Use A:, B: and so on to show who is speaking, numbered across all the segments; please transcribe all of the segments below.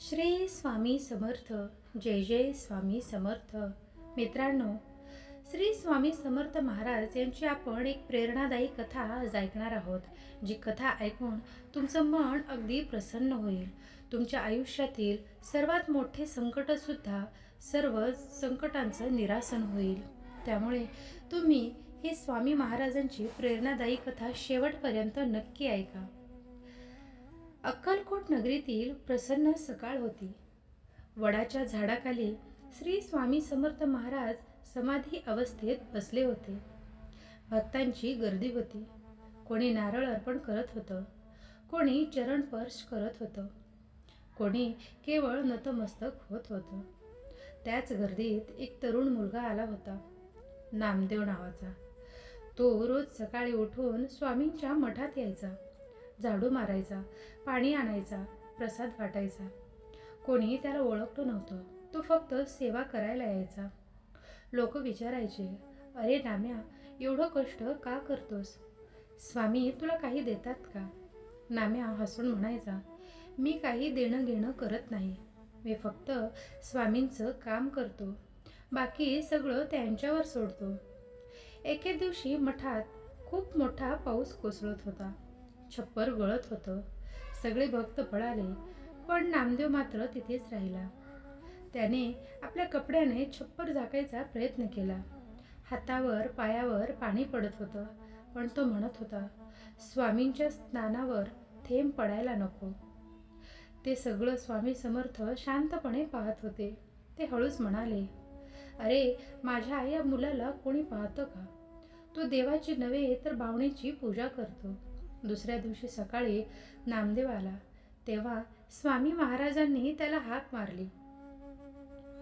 A: श्री स्वामी समर्थ जय जय स्वामी समर्थ. मित्रांनो श्री स्वामी समर्थ महाराज यांची आपण एक प्रेरणादायी कथा आज ऐकणार आहोत जी कथा ऐकून तुमचं मन अगदी प्रसन्न होईल. तुमच्या आयुष्यातील सर्वात मोठे संकटसुद्धा सर्व संकटांचं निरासन होईल. त्यामुळे तुम्ही ही स्वामी महाराजांची प्रेरणादायी कथा शेवटपर्यंत नक्की ऐका. अक्कलकोट नगरीतील प्रसन्न सकाळ होती. वडाच्या झाडाखाली श्री स्वामी समर्थ महाराज समाधी अवस्थेत बसले होते. भक्तांची गर्दी होती. कोणी नारळ अर्पण करत होतं. कोणी चरणस्पर्श करत होतं. कोणी केवळ नतमस्तक होत होतं. त्याच गर्दीत एक तरुण मुलगा आला होता. नामदेव नावाचा. तो रोज सकाळी उठून स्वामींच्या मठात यायचा. झाडू मारायचा पाणी आणायचा प्रसाद वाटायचा. कोणीही त्याला ओळखलं नव्हतं. तो फक्त सेवा करायला यायचा. लोक विचारायचे अरे नाम्या एवढं कष्ट का करतोस? स्वामी तुला काही देतात का? नाम्या हसून म्हणायचा मी काही देणं घेणं करत नाही. मी फक्त स्वामींचं काम करतो. बाकी सगळं त्यांच्यावर सोडतो. एके दिवशी मठात खूप मोठा पाऊस कोसळत होता. छप्पर गळत होतं. सगळे भक्त पळाले पण नामदेव मात्र तिथेच राहिला. त्याने आपल्या कपड्याने छप्पर झाकायचा प्रयत्न केला. हातावर पायावर पाणी पडत होतं पण तो म्हणत होता स्वामींच्या स्नानावर थेंब पडायला नको. ते सगळं स्वामी समर्थ शांतपणे पाहत होते. ते हळूच म्हणाले अरे माझ्या या मुलाला कोणी पाहतं का? तो देवाची नव्हे तर भावनेची पूजा करतो. दुसऱ्या दिवशी सकाळी नामदेव आला तेव्हा स्वामी महाराजांनी त्याला हाक मारली.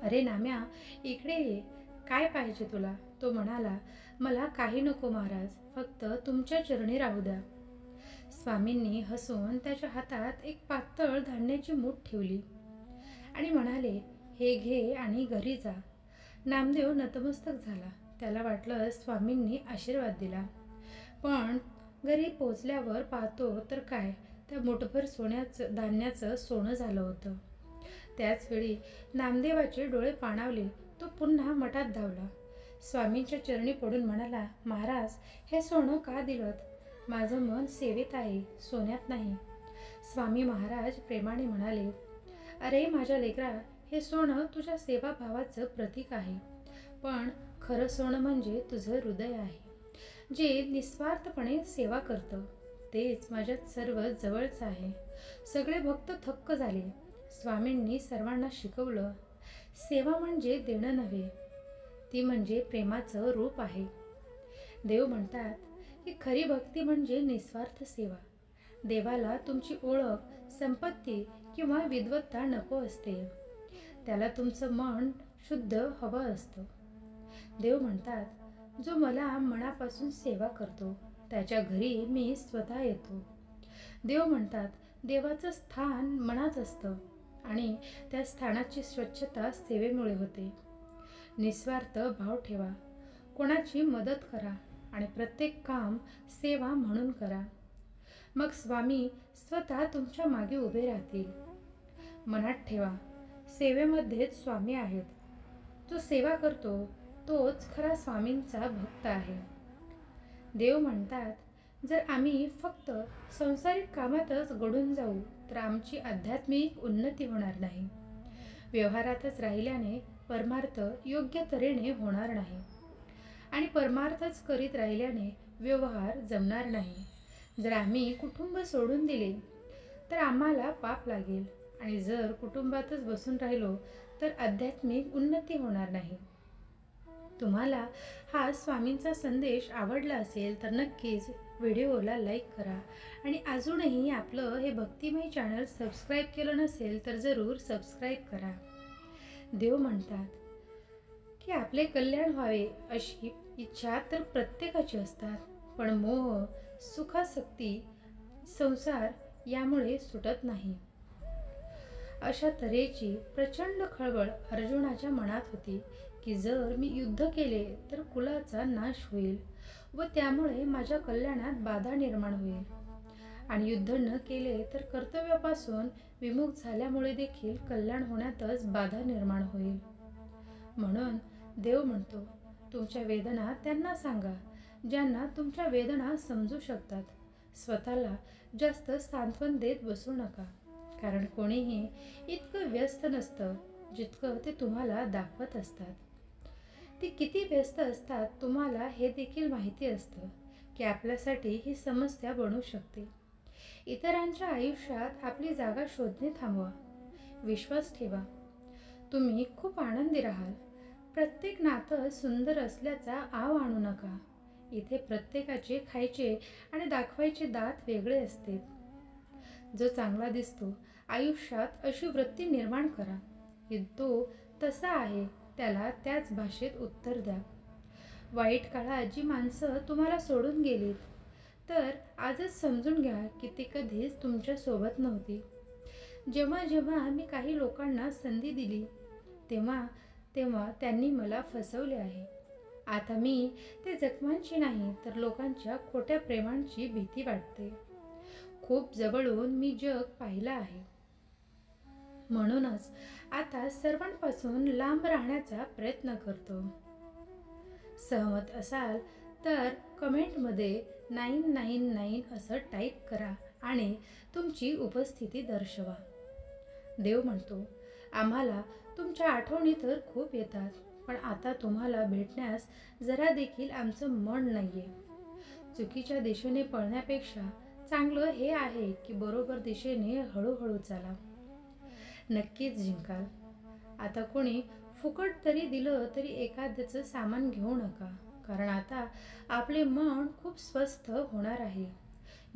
A: अरे नाम्या इकडे ये. काय पाहिजे तुला? तो म्हणाला मला काही नको महाराज फक्त तुमच्या चरणी राहू द्या. स्वामींनी हसून त्याच्या हातात एक पातळ धान्याची मूठ ठेवली आणि म्हणाले हे घे आणि घरी जा. नामदेव नतमस्तक झाला. त्याला वाटलं स्वामींनी आशीर्वाद दिला. पण घरी पोचल्यावर पाहतो तर काय? त्या मुठभर सोन्याचं धान्याचं सोनं झालं होतं. त्याचवेळी नामदेवाचे डोळे पाणावले तो पुन्हा मठात धावला. स्वामींच्या चरणी पडून म्हणाला महाराज हे सोनं का दिलं माझं मन सेवेत आहे सोन्यात नाही. स्वामी महाराज प्रेमाने म्हणाले अरे माझ्या लेकरा हे सोनं तुझ्या सेवाभावाचं प्रतीक आहे. पण खरं सोनं म्हणजे तुझं हृदय आहे. जे निस्वार्थपणे सेवा करतं तेच माझ्यात सर्व जवळचं आहे. सगळे भक्त थक्क झाले. स्वामींनी सर्वांना शिकवलं सेवा म्हणजे देणं नव्हे ती म्हणजे प्रेमाचं रूप आहे. देव म्हणतात की खरी भक्ती म्हणजे निस्वार्थ सेवा. देवाला तुमची ओळख संपत्ती किंवा विद्वत्ता नको असते. त्याला तुमचं मन शुद्ध हवं असतं. देव म्हणतात जो मला मनापासून सेवा करतो त्याच्या घरी मी स्वतः येतो. देव म्हणतात देवाचं स्थान मनात असतं आणि त्या स्थानाची स्वच्छता सेवेमुळे होते. निस्वार्थ भाव ठेवा. कोणाची मदत करा आणि प्रत्येक काम सेवा म्हणून करा. मग स्वामी स्वतः तुमच्या मागे उभे राहतील. मनात ठेवा सेवेमध्येच स्वामी आहेत. जो सेवा करतो तोच खरा स्वामींचा भक्त आहे. देव म्हणतात जर आम्ही फक्त संसारिक कामातच घडून जाऊ तर आमची आध्यात्मिक उन्नती होणार नाही. व्यवहारातच राहिल्याने परमार्थ योग्य तऱ्हेने होणार नाही. आणि परमार्थच करीत राहिल्याने व्यवहार जमणार नाही. जर आम्ही कुटुंब सोडून दिले तर आम्हाला पाप लागेल. आणि जर कुटुंबातच बसून राहिलो तर आध्यात्मिक उन्नती होणार नाही. तुम्हाला हा स्वामींचा संदेश आवडला असेल तर नक्कीच व्हिडिओला लाईक करा. आणि अजूनही आपलं हे भक्तिमय चॅनल सबस्क्राईब केलं नसेल तर जरूर सबस्क्राईब करा. देव म्हणतात की आपले कल्याण व्हावे अशी इच्छा तर प्रत्येकाची असतात पण मोह सुखासक्ती संसार यामुळे सुटत नाही. अशा तऱ्हेची प्रचंड खळबळ अर्जुनाच्या मनात होती. की जर मी युद्ध केले तर कुलाचा नाश होईल व त्यामुळे माझ्या कल्याणात बाधा निर्माण होईल. आणि युद्ध न केले तर कर्तव्यापासून विमुख झाल्यामुळे देखील कल्याण होण्यातच बाधा निर्माण होईल. म्हणून देव म्हणतो तुमच्या वेदना त्यांना सांगा ज्यांना तुमच्या वेदना समजू शकतात. स्वतःला जास्त सांत्वन देत बसू नका कारण कोणीही इतकं व्यस्त नसतं जितकं ते तुम्हाला दाखवत असतात. ते किती व्यस्त असतात तुम्हाला हे देखील माहिती असतं की आपल्यासाठी ही समस्या बनू शकते. इतरांच्या आयुष्यात आपली जागा शोधणे थांबवा. विश्वास ठेवा. तुम्ही खूप आनंदी राहाल. प्रत्येक नातं सुंदर असल्याचा आव आणू नका. इथे प्रत्येकाचे खायचे आणि दाखवायचे दात वेगळे असते जो चांगला दिसतो आयुष्यात अशी वृत्ती निर्माण करा. की तो तसा आहे. त्याला त्याच भाषेत उत्तर द्या. वाईट काळात जी माणसं तुम्हाला सोडून गेलीत. तर आजच समजून घ्या की ती कधीच तुमच्यासोबत नव्हती. जेव्हा जेव्हा मी काही लोकांना संधी दिली तेव्हा तेव्हा त्यांनी मला फसवले आहे. आता मी ते जखमांची नाही तर लोकांच्या खोट्या प्रेमांची भीती वाटते. खूप जवळून मी जग पाहिलं आहे. म्हणूनच आता सर्वांपासून लांब राहण्याचा प्रयत्न करतो. सहमत असाल तर कमेंटमध्ये नाईन नाईन नाईन असं टाईप करा आणि तुमची उपस्थिती दर्शवा. देव म्हणतो आम्हाला तुमच्या आठवणी तर खूप येतात पण आता तुम्हाला भेटण्यास जरा देखील आमचं मन नाही आहे चुकीच्या दिशेने पळण्यापेक्षा चांगलं हे आहे की बरोबर दिशेने हळूहळू चाला. नक्कीच जिंकाल. आता कोणी फुकट तरी दिलं तरी एखाद्याचं सामान घेऊ नका. कारण आता आपले मन खूप स्वस्थ होणार आहे.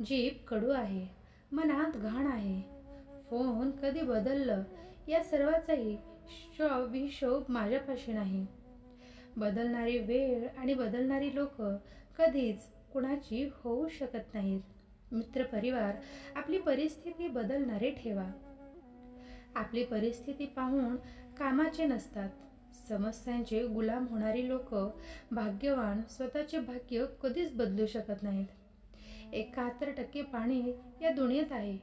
A: जीभ कडू आहे. मनात घाण आहे. फोन कधी बदललं या सर्वाचाही शोभ हिशोब माझ्यापाशी नाही. बदलणारी वेळ आणि बदलणारी लोक कधीच कुणाची होऊ शकत नाहीत. मित्रपरिवार आपली परिस्थिती बदलणारे ठेवा. आपली परिस्थिती पाहून कामाचे नसतात. समस्यांचे गुलाम होणारी लोक भाग्यवान स्वतःचे भाग्य कधीच बदलू शकत नाहीत. एकाहत्तर टक्के पाणी या दुनियेत आहे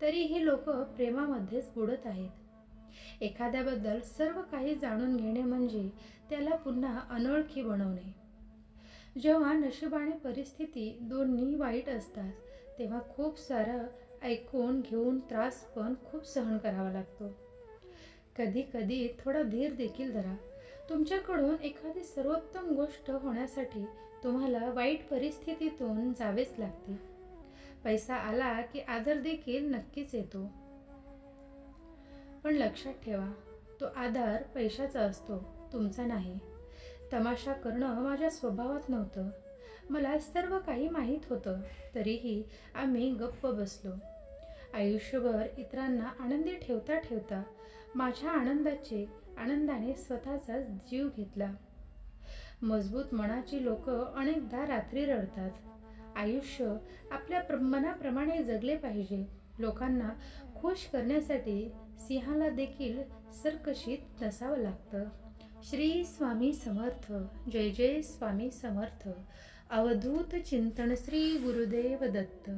A: तरी ही लोक प्रेमामध्येच बुडत आहेत. एखाद्याबद्दल सर्व काही जाणून घेणे म्हणजे त्याला पुन्हा अनोळखी बनवणे. जेव्हा नशिबाने परिस्थिती दोन्ही वाईट असतात तेव्हा खूप सारं ऐकून घेऊन त्रास पण खूप सहन करावा लागतो. कधी कधी थोडा धीर देखील धरा. तुमच्याकडून एखादी सर्वोत्तम गोष्ट होण्यासाठी तुम्हाला वाईट परिस्थितीतून जावेच लागते. पैसा आला की आदर देखील नक्कीच येतो. पण लक्षात ठेवा तो आधार पैशाचा असतो तुमचा नाही. तमाशा करणं माझ्या स्वभावात नव्हतं. मला सर्व काही माहीत होतं तरीही आम्ही गप्प बसलो. आयुष्यभर इतरांना आनंदी ठेवता ठेवता माझ्या आनंदाचे आनंदाने स्वतःचा जीव घेतला. मजबूत मनाची लोक अनेकदा रात्री रडतात. आयुष्य आपल्या प्र मनाप्रमाणे जगले पाहिजे. लोकांना खुश करण्यासाठी सिंहाला देखील सरकशीत नसावं लागतं. श्री स्वामी समर्थ. जय जय स्वामी समर्थ. अवधूत चिंतन श्री गुरुदेव दत्त.